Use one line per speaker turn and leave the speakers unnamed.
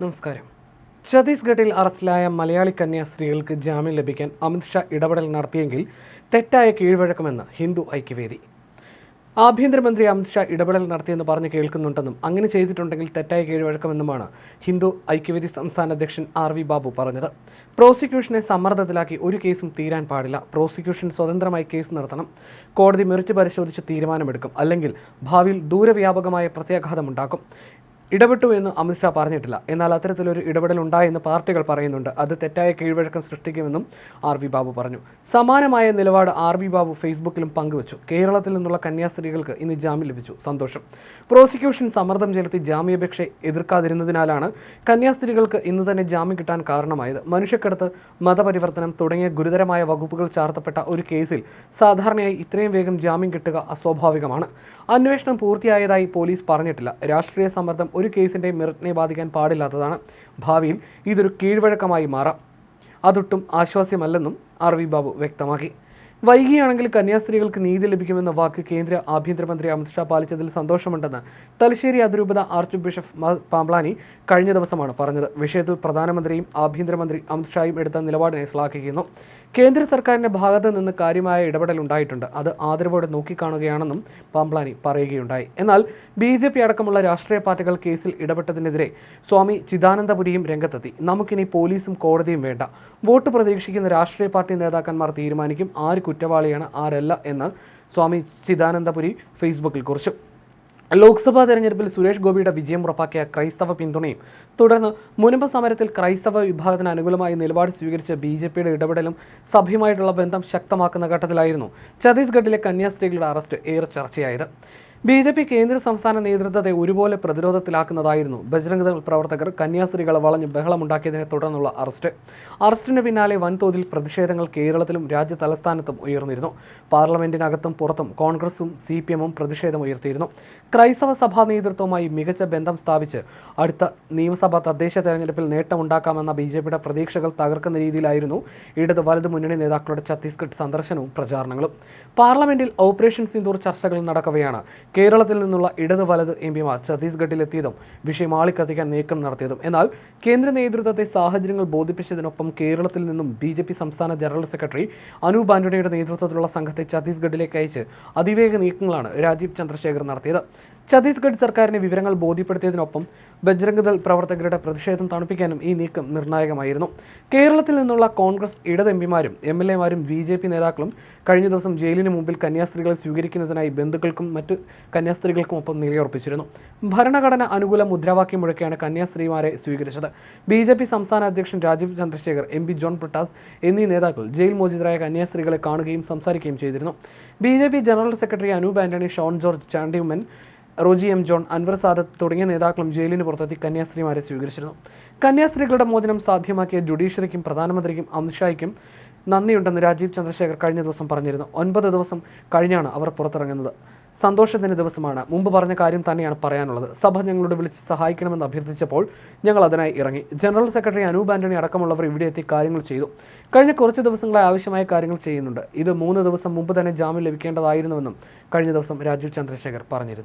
നമസ്കാരം. ഛത്തീസ്ഗഡിൽ അറസ്റ്റിലായ മലയാളി കന്യാസ്ത്രീകൾക്ക് ജാമ്യം ലഭിക്കാൻ അമിത്ഷാ ഇടപെടൽ നടത്തിയെങ്കിൽ തെറ്റായ കീഴ്വഴക്കമെന്ന് ഹിന്ദു ഐക്യവേദി. ആഭ്യന്തരമന്ത്രി അമിത്ഷാ ഇടപെടൽ നടത്തിയെന്ന് പറഞ്ഞ് കേൾക്കുന്നുണ്ടെന്നും അങ്ങനെ ചെയ്തിട്ടുണ്ടെങ്കിൽ തെറ്റായ കീഴ്വഴക്കമെന്നുമാണ് ഹിന്ദു ഐക്യവേദി സംസ്ഥാന അധ്യക്ഷൻ ആർ വി ബാബു പറഞ്ഞത്. പ്രോസിക്യൂഷനെ സമ്മർദ്ദത്തിലാക്കി ഒരു കേസും തീരാൻ പാടില്ല. പ്രോസിക്യൂഷൻ സ്വതന്ത്രമായി കേസ് നടത്തണം. കോടതി മെറിറ്റ് പരിശോധിച്ച് തീരുമാനമെടുക്കും. അല്ലെങ്കിൽ ഭാവിയിൽ ദൂരവ്യാപകമായ പ്രത്യാഘാതമുണ്ടാക്കും. ഇടപെട്ടു എന്ന് അമിത്ഷാ പറഞ്ഞിട്ടില്ല. എന്നാൽ അത്തരത്തിലൊരു ഇടപെടൽ ഉണ്ടായെന്ന് പാർട്ടികൾ പറയുന്നുണ്ട്. അത് തെറ്റായ കീഴ്വഴക്കം സൃഷ്ടിക്കുമെന്നും ആർ വി ബാബു പറഞ്ഞു. സമാനമായ നിലപാട് ആർ വി ബാബു ഫേസ്ബുക്കിലും പങ്കുവച്ചു. കേരളത്തിൽ നിന്നുള്ള കന്യാസ്ത്രീകൾക്ക് ഇന്ന് ജാമ്യം ലഭിച്ചു. സന്തോഷം. പ്രോസിക്യൂഷൻ സമ്മർദ്ദം ചെലുത്തി ജാമ്യാപേക്ഷ എതിർക്കാതിരുന്നതിനാലാണ് കന്യാസ്ത്രീകൾക്ക് ഇന്ന് തന്നെ ജാമ്യം കിട്ടാൻ കാരണമായത്. മനുഷ്യക്കടത്ത് മതപരിവർത്തനം തുടങ്ങിയ ഗുരുതരമായ വകുപ്പുകൾ ചാർത്തപ്പെട്ട ഒരു കേസിൽ സാധാരണയായി ഇത്രയും വേഗം ജാമ്യം കിട്ടുക അസ്വാഭാവികമാണ്. അന്വേഷണം പൂർത്തിയായതായി പോലീസ് പറഞ്ഞിട്ടില്ല. രാഷ്ട്രീയ സമ്മർദ്ദം ഒരു കേസിന്റെ മെറിറ്റിനെ ബാധിക്കാൻ പാടില്ലാത്തതാണ് ഭാവിയിൽ ഇതൊരു കീഴ്വഴക്കമായി മാറാം. അതൊട്ടും ആശ്വാസ്യമല്ലെന്നും ആർ ബാബു വ്യക്തമാക്കി. വൈകിയാണെങ്കിൽ കന്യാസ്ത്രീകൾക്ക് നീതി ലഭിക്കുമെന്ന വാക്ക് കേന്ദ്ര ആഭ്യന്തരമന്ത്രി അമിത്ഷാ പാലിച്ചതിൽ സന്തോഷമുണ്ടെന്ന് തലശ്ശേരി അതിരൂപത ആർച്ച് ബിഷപ്പ് പാംബ്ലാനി കഴിഞ്ഞ ദിവസമാണ് പറഞ്ഞത്. വിഷയത്തിൽ പ്രധാനമന്ത്രിയും ആഭ്യന്തരമന്ത്രി അമിത്ഷായും എടുത്ത നിലപാടിനെ ശ്ലാഘിക്കുന്നു. കേന്ദ്ര സർക്കാരിന്റെ ഭാഗത്ത് നിന്ന് കാര്യമായ ഇടപെടൽ ഉണ്ടായിട്ടുണ്ട്. അത് ആദരവോടെ നോക്കിക്കാണുകയാണെന്നും പാംബ്ലാനി പറയുകയുണ്ടായി. എന്നാൽ ബി ജെ പി അടക്കമുള്ള രാഷ്ട്രീയ പാർട്ടികൾ കേസിൽ ഇടപെട്ടതിനെതിരെ സ്വാമി ചിദാനന്ദപുരിയും രംഗത്തെത്തി. നമുക്കിനി പോലീസും കോടതിയും വേണ്ട. വോട്ട് പ്രതീക്ഷിക്കുന്ന രാഷ്ട്രീയ പാർട്ടി നേതാക്കന്മാർ തീരുമാനിക്കും. ആര് കുറ്റവാളിയാണ് ആരല്ല എന്ന് സ്വാമി ചിദാനന്ദപുരി ഫേസ്ബുക്കിൽ കുറിച്ചു. ലോക്സഭാ തെരഞ്ഞെടുപ്പിൽ സുരേഷ് ഗോപിയുടെ വിജയം ഉറപ്പാക്കിയ ക്രൈസ്തവ പിന്തുണയും തുടർന്ന് മുനമ്പ സമരത്തിൽ ക്രൈസ്തവ വിഭാഗത്തിന് അനുകൂലമായി നിലപാട് സ്വീകരിച്ച ബി ജെ പിയുടെ ഇടപെടലും സഭയുമായിട്ടുള്ള ബന്ധം ശക്തമാക്കുന്ന ഘട്ടത്തിലായിരുന്നു ഛത്തീസ്ഗഡിലെ കന്യാസ്ത്രീകളുടെ അറസ്റ്റ് ഏറെ ചർച്ചയായത്. ബി ജെ പി കേന്ദ്ര സംസ്ഥാന നേതൃത്വത്തെ ഒരുപോലെ പ്രതിരോധത്തിലാക്കുന്നതായിരുന്നു. ബജ്രംഗ് പ്രവർത്തകർ കന്യാസ്ത്രീകളെ വളഞ്ഞ് ബഹളമുണ്ടാക്കിയതിനെ തുടർന്നുള്ള അറസ്റ്റ്. അറസ്റ്റിന് പിന്നാലെ വൻതോതിൽ പ്രതിഷേധങ്ങൾ കേരളത്തിലും രാജ്യ തലസ്ഥാനത്തും ഉയർന്നിരുന്നു. പാർലമെന്റിനകത്തും പുറത്തും കോൺഗ്രസും സി പി എമ്മും പ്രതിഷേധം ഉയർത്തിയിരുന്നു. ക്രൈസ്തവ സഭാ നേതൃത്വവുമായി മികച്ച ബന്ധം സ്ഥാപിച്ച് അടുത്ത നിയമസഭാ തദ്ദേശ തെരഞ്ഞെടുപ്പിൽ നേട്ടമുണ്ടാക്കാമെന്ന ബി ജെ പിയുടെ പ്രതീക്ഷകൾ തകർക്കുന്ന രീതിയിലായിരുന്നു ഇടത് വലത് മുന്നണി നേതാക്കളുടെ ഛത്തീസ്ഗഡ് സന്ദർശനവും പ്രചാരണങ്ങളും. പാർലമെന്റിൽ ഓപ്പറേഷൻ സിന്ദൂർ ചർച്ചകൾ നടക്കവെയാണ് കേരളത്തിൽ നിന്നുള്ള ഇടത് വലത് എം പിമാർ ഛത്തീസ്ഗഡിലെത്തിയതും വിഷയം ആളിക്കത്തിക്കാൻ നീക്കം നടത്തിയതും. എന്നാൽ കേന്ദ്ര നേതൃത്വത്തെ സാഹചര്യങ്ങൾ ബോധിപ്പിച്ചതിനൊപ്പം കേരളത്തിൽ നിന്നും ബി ജെ പി സംസ്ഥാന ജനറൽ സെക്രട്ടറി അനൂപ് ആന്റണിയുടെ നേതൃത്വത്തിലുള്ള സംഘത്തെ ഛത്തീസ്ഗഡിലേക്ക് അയച്ച് അതിവേഗ നീക്കങ്ങളാണ് രാജീവ് ചന്ദ്രശേഖർ നടത്തിയത്. ഛത്തീസ്ഗഡ് സർക്കാരിനെ വിവരങ്ങൾ ബോധ്യപ്പെടുത്തിയതിനൊപ്പം ബജ്രംഗദൾ പ്രവർത്തകരുടെ പ്രതിഷേധം തണുപ്പിക്കാനും ഈ നീക്കം നിർണായകമായിരുന്നു. കേരളത്തിൽ നിന്നുള്ള കോൺഗ്രസ് ഇടത് എംപിമാരും എം എൽ എമാരും ബി ജെ പി നേതാക്കളും കഴിഞ്ഞ ദിവസം ജയിലിന് മുമ്പിൽ കന്യാസ്ത്രീകളെ സ്വീകരിക്കുന്നതിനായി ബന്ധുക്കൾക്കും മറ്റ് കന്യാസ്ത്രീകൾക്കും ഒപ്പം നിലയുറപ്പിച്ചിരുന്നു. ഭരണഘടന അനുകൂല മുദ്രാവാക്യം മുഴക്കിയാണ് കന്യാസ്ത്രീമാരെ സ്വീകരിച്ചത്. ബി ജെ പി സംസ്ഥാന അധ്യക്ഷൻ രാജീവ് ചന്ദ്രശേഖർ എം പി ജോൺ പ്രട്ടാസ് എന്നീ നേതാക്കൾ ജയിൽ മോചിതരായ കന്യാസ്ത്രീകളെ കാണുകയും സംസാരിക്കുകയും ചെയ്തിരുന്നു. B J P general secretary Anoop Antony Shone George Chandy Oommen Roji M John Anwar Sadath തുടങ്ങിയ നേതാക്കളും ജയിലിന് പുറത്തെത്തി കന്യാസ്ത്രീമാരെ സ്വീകരിച്ചിരുന്നു. കന്യാസ്ത്രീകളുടെ മോചനം സാധ്യമാക്കിയ ജുഡീഷ്യറിക്കും പ്രധാനമന്ത്രിക്കും അമിത്ഷായ്ക്കും നന്ദിയുണ്ടെന്ന് രാജീവ് ചന്ദ്രശേഖർ കഴിഞ്ഞ ദിവസം പറഞ്ഞിരുന്നു. ഒൻപത് ദിവസം കഴിഞ്ഞാണ് അവർ പുറത്തിറങ്ങുന്നത്. സന്തോഷത്തിന്റെ ദിവസമാണ്. മുമ്പ് പറഞ്ഞ കാര്യം തന്നെയാണ് പറയാനുള്ളത്. സഭ ഞങ്ങളോട് വിളിച്ച് സഹായിക്കണമെന്ന് അഭ്യർത്ഥിച്ചപ്പോൾ ഞങ്ങൾ അതിനായി ഇറങ്ങി. ജനറൽ സെക്രട്ടറി അനൂപ് ആന്റണി അടക്കമുള്ളവർ ഇവിടെ എത്തി കാര്യങ്ങൾ ചെയ്തു. കഴിഞ്ഞ കുറച്ച് ദിവസങ്ങളായി ആവശ്യമായ കാര്യങ്ങൾ ചെയ്യുന്നുണ്ട്. ഇത് മൂന്ന് ദിവസം മുമ്പ് തന്നെ ജാമ്യം ലഭിക്കേണ്ടതായിരുന്നുവെന്നും കഴിഞ്ഞ ദിവസം രാജീവ് ചന്ദ്രശേഖർ പറഞ്ഞിരുന്നു.